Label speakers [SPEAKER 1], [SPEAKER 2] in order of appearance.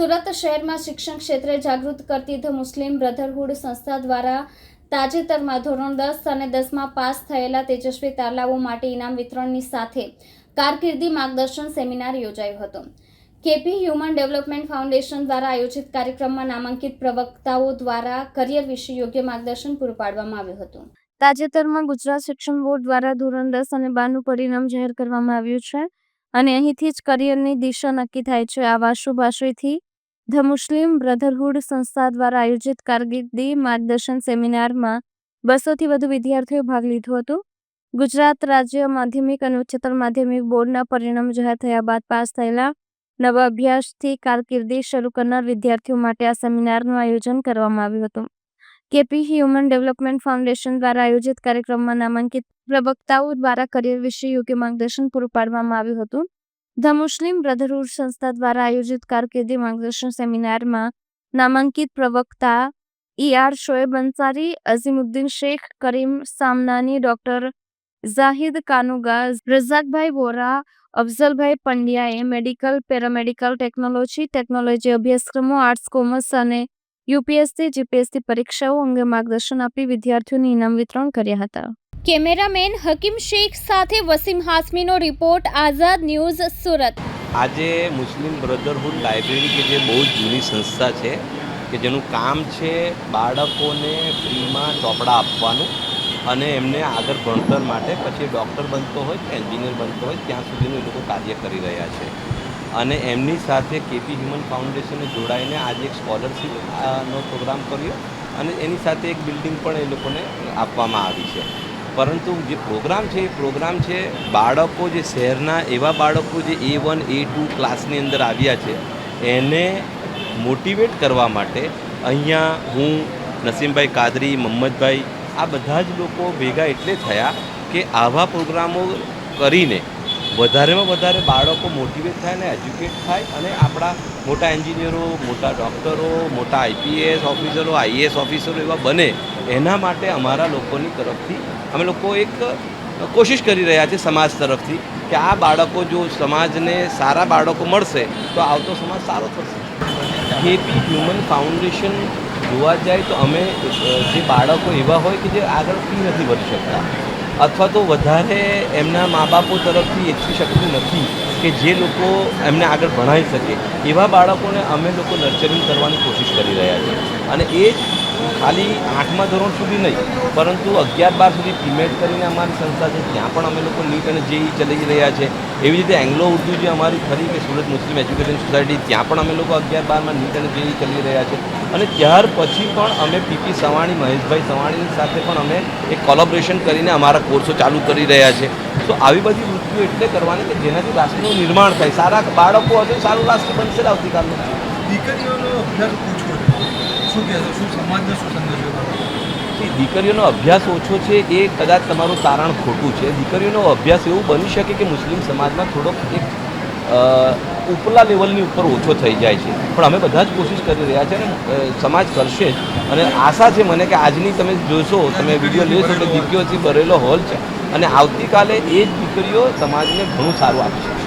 [SPEAKER 1] સુરત શહેરમાં શિક્ષણ ક્ષેત્રે જાગૃત કરતી ધ મુસ્લિમ બ્રધરહુડ સંસ્થા દ્વારા તાજેતરમાં ધોરણ દસ અને દસમાં પાસ થયેલા તેજસ્વી તારલાઓ માટે ઇનામ વિતરણની સાથે કારકિર્દી માર્ગદર્શન સેમિનાર યોજાયો હતો. કેપી હ્યુમન ડેવલપમેન્ટ ફાઉન્ડેશન દ્વારા આયોજિત કાર્યક્રમમાં નામાંકિત પ્રવક્તાઓ દ્વારા કરિયર વિશે યોગ્ય માર્ગદર્શન પૂરું પાડવામાં આવ્યું હતું. તાજેતરમાં ગુજરાત શિક્ષણ બોર્ડ દ્વારા ધોરણ દસ અને બારનું પરિણામ જાહેર કરવામાં આવ્યું છે અને અહીંથી જ કરિયરની દિશા નક્કી થાય છે. આવા શુભ આશયથી ધ મુસ્લિમ બ્રધરહુડ સંસ્થા દ્વારા આયોજિત કારકિર્દી માર્ગદર્શન સેમિનારમાં બસોથી વધુ વિદ્યાર્થીઓએ ભાગ લીધો હતો. ગુજરાત રાજ્ય માધ્યમિક અને ઉચ્ચતર માધ્યમિક બોર્ડના પરિણામ જાહેર થયા બાદ પાસ થયેલા નવા અભ્યાસથી કારકિર્દી શરૂ કરનાર વિદ્યાર્થીઓ માટે આ સેમિનારનું આયોજન કરવામાં આવ્યું હતું. કેપી હ્યુમન ડેવલપમેન્ટ ફાઉન્ડેશન દ્વારા આયોજિત કાર્યક્રમમાં નામાંકિત પ્રવક્તાઓ દ્વારા કરિયર વિશે યોગ્ય માર્ગદર્શન પૂરું પાડવામાં આવ્યું હતું. ધ મુસ્લિમ બ્રધરહુડ સંસ્થા દ્વારા આયોજિત કારકિર્દી માર્ગદર્શન સેમિનારમાં નામાંકિત પ્રવક્તા ઈઆર શોએબ અંસારી, અઝીમુદ્દીન શેખ, કરીમ સામનાની ડોક્ટર ઝાહિદ કાનુગા, રઝાકભાઈ વોરા, અફઝલભાઈ પંડ્યાએ મેડિકલ, પેરામેડિકલ ટેકનોલોજી ટેકનોલોજી અભ્યાસક્રમો, આર્ટ્સ, કોમર્સ અને યુપીએસસી જીપીએસસી પરીક્ષાઓ અંગે માર્ગદર્શન આપી વિદ્યાર્થીઓને ઇનામ વિતરણ કર્યા હતા. કેમેરામેન હકીમ શેખ સાથે વસીમ હાસમીનો રિપોર્ટ, આઝાદ ન્યૂઝ, સુરત.
[SPEAKER 2] આજે મુસ્લિમ બ્રધરહુડ લાઇબ્રેરી કે જે બહુ જૂની સંસ્થા છે, કે જેનું કામ છે બાળકોને ફ્રીમાં ચોપડા આપવાનું અને એમને આગળ ભણતર માટે પછી ડૉક્ટર બનતો હોય કે એન્જિનિયર બનતો હોય, ત્યાં સુધીનું એ લોકો કાર્ય કરી રહ્યા છે. અને એમની સાથે કેપી હ્યુમન ફાઉન્ડેશને જોડાઈને આજે એક સ્કોલરશીપનો પ્રોગ્રામ કર્યો અને એની સાથે એક બિલ્ડિંગ પણ એ લોકોને આપવામાં આવી છે. પરંતુ જે પ્રોગ્રામ છે, એ પ્રોગ્રામ છે, બાળકો જે શહેરના એવા બાળકો જે એ વન એ ટુ ક્લાસની અંદર આવ્યા છે, એને મોટિવેટ કરવા માટે અહીંયા હું નસીમભાઈ કાદરી મહમ્મદભાઈ આ બધા જ લોકો ભેગા એટલે થયા કે આવા પ્રોગ્રામો કરીને વધારેમાં વધારે બાળકો મોટિવેટ થાય અને એજ્યુકેટ થાય અને આપણા મોટા એન્જિનિયરો, મોટા ડૉક્ટરો મોટા આઈપીએસ ઓફિસરો આઈએએસ ઓફિસરો એવા બને એના માટે અમારા લોકોની તરફથી અમે લોકો એક કોશિશ કરી રહ્યા છે સમાજ તરફથી કે આ બાળકો જો સમાજને સારા બાળકો મળશે, તો આવતો સમાજ સારો થશે. કેપી હ્યુમન ફાઉન્ડેશન જોવા જાય તો અમે જે બાળકો એવા હોય કે જે આગળ ફી નથી ભરી શકતા, અથવા તો વધારે એમના મા બાપો તરફથી એટલી શક્તિ નથી કે જે લોકો એમને આગળ ભણાવી શકે, એવા બાળકોને અમે લોકો નર્ચરિંગ કરવાની કોશિશ કરી રહ્યા છીએ. અને એ ખાલી આઠમા ધોરણ સુધી નહીં, પરંતુ અગિયાર બાર સુધી પ્રીમેડ કરીને અમારી સંસ્થા છે, ત્યાં પણ અમે લોકો નીટ અને જેઈ ચલાવી રહ્યા છે. એવી રીતે એંગ્લો ઉર્દુ જે અમારી ખરી કે સુરત મુસ્લિમ એજ્યુકેશન સોસાયટી, ત્યાં પણ અમે લોકો અગિયાર બારમાં નીટ અને જેઈ ચલાવી રહ્યા છે. અને ત્યાર પછી પણ અમે પીપી સવાણી, મહેશભાઈ સવાણીની સાથે પણ અમે એક કોલોબરેશન કરીને અમારા કોર્સો ચાલુ કરી રહ્યા છે. તો આવી બધી વૃત્તિઓ એટલે કરવાની કે જેનાથી રાષ્ટ્રનું નિર્માણ થાય. સારા બાળકો હશે સારું રાષ્ટ્ર બનશે આવતીકાલનું.
[SPEAKER 3] દીકરીઓનો અભ્યાસ ઓછો શું કહેશો? શું સમાજને શું સંદેશો
[SPEAKER 2] દીકરીઓનો અભ્યાસ ઓછો છે એ કદાચ તમારું તારણ ખોટું છે. દીકરીઓનો અભ્યાસ એવું બની શકે કે મુસ્લિમ સમાજમાં થોડોક એક ઉપલા લેવલની ઉપર ઓછો થઈ જાય છે. પણ અમે બધા જ કોશિશ કરી રહ્યા છે અને સમાજ કરશે જ. અને આશા છે મને કે આજની તમે જોશો તમે વીડિયો લેશો એટલે દીકરીઓથી ભરેલો હોલ છે. અને આવતીકાલે એ જ દીકરીઓ સમાજને ઘણું સારું આપી શકશે.